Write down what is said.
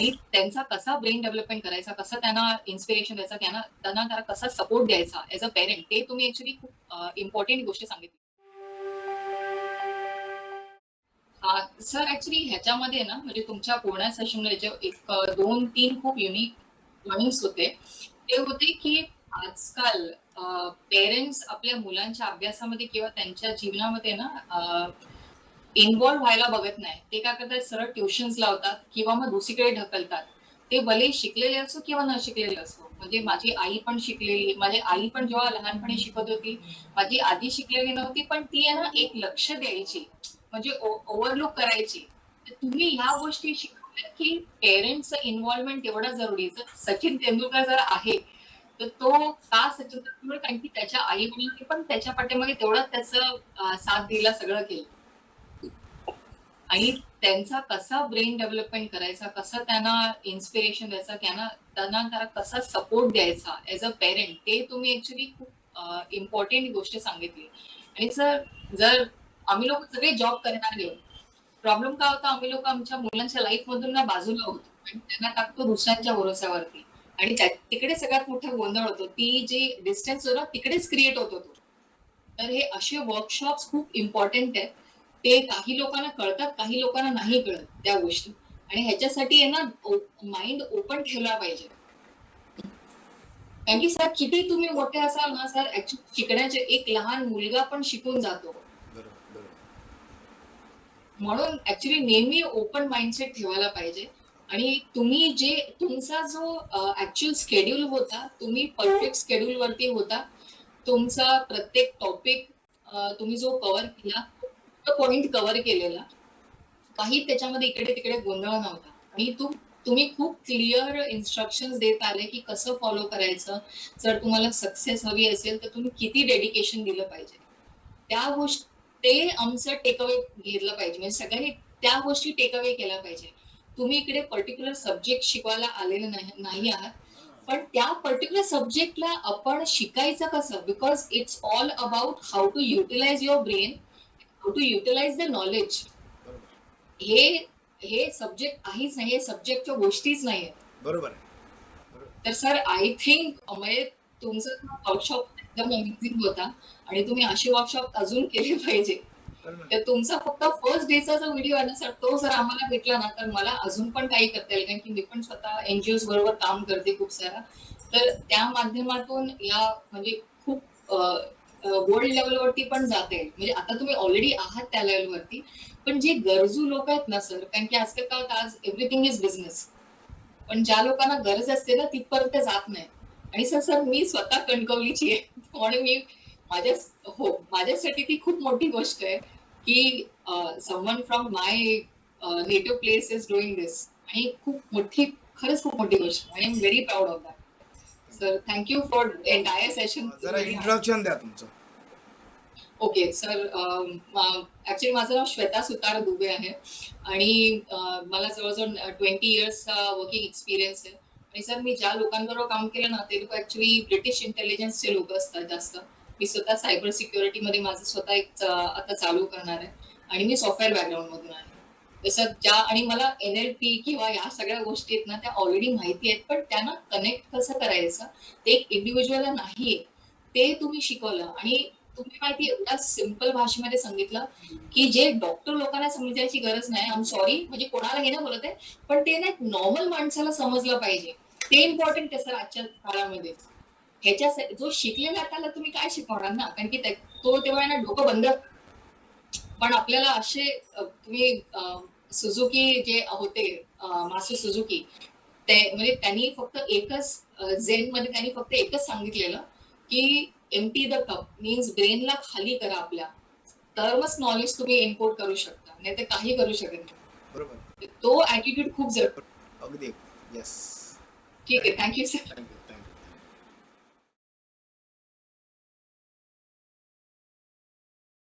आणि त्यांचा कसा ब्रेन डेव्हलपमेंट करायचा कसं त्यांना इन्स्पिरेशन द्यायचा त्यांना त्यांना त्याला कसा सपोर्ट द्यायचा एज अ पेरेंट ते तुम्ही ऍक्च्युली खूप इम्पॉर्टंट गोष्ट सांगितली. सर ऍक्च्युली ह्याच्यामध्ये ना म्हणजे तुमच्या पूर्ण सेशनमध्ये एक दोन तीन खूप युनिक पॉइंट्स होते. ते होते की आजकाल पेरेंट्स आपल्या मुलांच्या अभ्यासामध्ये किंवा त्यांच्या जीवनामध्ये ना इन्व्हॉल्व्ह व्हायला बघत नाही. ते काय करतात? सरळ ट्युशन्स लावतात किंवा मग दुसरीकडे ढकलतात. ते भले शिकलेले असो किंवा न शिकलेले असो म्हणजे माझी आई पण शिकलेली माझी आई पण जेव्हा लहानपणी शिकत होती माझी आधी शिकलेली नव्हती पण ती आहे ना एक लक्ष द्यायची म्हणजे ओव्हरलुक करायची. तर तुम्ही ह्या गोष्टी शिकवल्या की पेरेंट्स इन्व्हॉल्वमेंट एवढं जरुरी जर सचिन तेंडुलकर जर आहे तर तो का सचिन तेंडुलकर? कारण की त्याच्या आई वडिलांनी पण त्याच्या पाठीमागे तेवढं त्याचं साथ दिला सगळं केलं. आणि त्यांचा कसा ब्रेन डेव्हलपमेंट करायचा कसं त्यांना इन्स्पिरेशन द्यायचा त्यांना त्यांना त्याला कसा सपोर्ट द्यायचा एज अ पेरेंट ते तुम्ही ऍक्च्युली खूप इम्पॉर्टंट गोष्ट सांगितली. आणि सर जर आम्ही लोक सगळे जॉब करणारे प्रॉब्लेम काय होता आम्ही लोक आमच्या मुलांच्या लाईफ मधून ना बाजूला होतो. आणि त्यांना टाकतो दुसऱ्यांच्या भरोश्यावरती. आणि तिकडे सगळ्यात मोठा गोंधळ होतो. ती जी डिस्टन्स होता तिकडेच क्रिएट होतो तो तर हे असे वर्कशॉप्स खूप इम्पॉर्टंट आहेत. ते काही लोकांना कळतात काही लोकांना नाही कळत त्या गोष्टी. आणि ह्याच्यासाठी आहे ना माइंड ओपन ठेवला पाहिजे. कारण की सर किती तुम्ही मोठे असाल ना सर शिकण्याचे एक लहान मुलगा पण शिकून जातो. म्हणून ऍक्च्युली नेहमी ओपन माइंडसेट ठेवायला पाहिजे. आणि तुम्ही जे तुमचा जो ऍक्च्युअल स्केड्यूल होता तुम्ही परफेक्ट स्केड्यूल वरती होता. तुमचा प्रत्येक टॉपिक तुम्ही जो कव्हर केला तो पॉइंट कव्हर केलेला. काही त्याच्यामध्ये इकडे तिकडे गोंधळ नव्हता. आणि तू तुम्ही खूप क्लिअर इन्स्ट्रक्शन देत आले की कसं फॉलो करायचं. जर तुम्हाला सक्सेस हवी असेल तर तुम्ही किती डेडिकेशन दिलं पाहिजे. त्या गोष्टी ते आमचं टेकअवे घेतलं पाहिजे. म्हणजे सगळ्यांनी त्या गोष्टी टेकअवे केल्या पाहिजे. तुम्ही इकडे पर्टिक्युलर सब्जेक्ट शिकवायला आलेले नाही आहात. पण त्या पर्टिक्युलर सब्जेक्टला आपण शिकायचं कसं? Because it's all about how to utilize your brain how to utilize the knowledge हे हे सब्जेक्ट काहीच नाही हे सब्जेक्टच्या गोष्टीच नाही बरोबर. तर सर आय थिंक म्हणजे तुमचं वर्कशॉप एकदम अमेझिंग होता आणि तुम्ही असे वर्कशॉप अजून केले पाहिजे. तर तुमचा फक्त फर्स्ट डेचा जो व्हिडिओ आहे ना सर तो जर आम्हाला भेटला ना तर मला अजून पण काही करता येईल. कारण की मी पण स्वतः एनजीओ बरोबर काम करते खूप सारा. तर त्या माध्यमातून या म्हणजे खूप वर्ल्ड लेवलवरती पण जाते. म्हणजे आता तुम्ही ऑलरेडी आहात त्या लेवलवरती पण जे गरजू लोक आहेत ना सर कारण की आजकाल काय होतं, आज एव्हरीथिंग इज बिझनेस पण ज्या लोकांना गरज असते ना तिथपर्यंत जात नाही. आणि सर सर मी स्वतः कणकवलीची आहे. म्हणून मी माझ्या हो माझ्यासाठी ती खूप मोठी गोष्ट आहे की someone from my native place is doing this आणि खूप मोठी खरंच खूप मोठी गोष्ट. आहे I am very proud of that sir thank you for entire session जरा इंट्रोडक्शन द्या तुमचं. ओके सर ऍक्च्युली माझं नाव श्वेता सुतार दुबे आहे. आणि मला जवळजवळ ट्वेंटी इयर्सचा वर्किंग एक्सपिरियन्स आहे. आणि सर मी ज्या लोकांबरोबर काम केलं ना ते लोक ऍक्च्युली ब्रिटिश इंटेलिजन्सचे लोक असतात जास्त. मी स्वतः सायबर सिक्युरिटी मध्ये माझं स्वतः एक आता चालू करणार आहे. आणि मी सॉफ्टवेअर बॅकग्राऊंड मधून आहे. जसं ज्या आणि मला एन एल पी किंवा या सगळ्या गोष्टी आहेत ना त्या ऑलरेडी माहिती आहेत पण त्यांना कनेक्ट कसं करायचं ते एक इंडिव्हिज्युअल नाहीये. ते तुम्ही शिकवलं आणि तुम्ही माहिती एवढ्या सिंपल भाषेमध्ये सांगितलं की जे डॉक्टर लोकांना समजायची गरज नाही आम सॉरी म्हणजे कोणाला हे ना बोलत आहे पण ते ना नॉर्मल माणसाला समजलं पाहिजे. ते इम्पॉर्टंट आहे सर आजच्या काळामध्ये. ह्याच्या जो शिकलेला त्याला तुम्ही काय शिकवणार ना? कारण की तो तेव्हा ना डोकं बंद. पण आपल्याला असे तुम्ही सुझुकी जे होते मासू सुझुकी ते म्हणजे त्यांनी फक्त एकच झेन मध्ये त्यांनी फक्त एकच सांगितलेलं की एमटी द कप मीन्स ब्रेनला खाली करा आपल्या. तरच नॉलेज तुम्ही इम्पोर्ट करू शकता नाही तर काही करू शकत नाही. बरोबर. तो ऍटिट्यूड खूप जर अगदी. येस ठीक आहे. Thank you sir thank you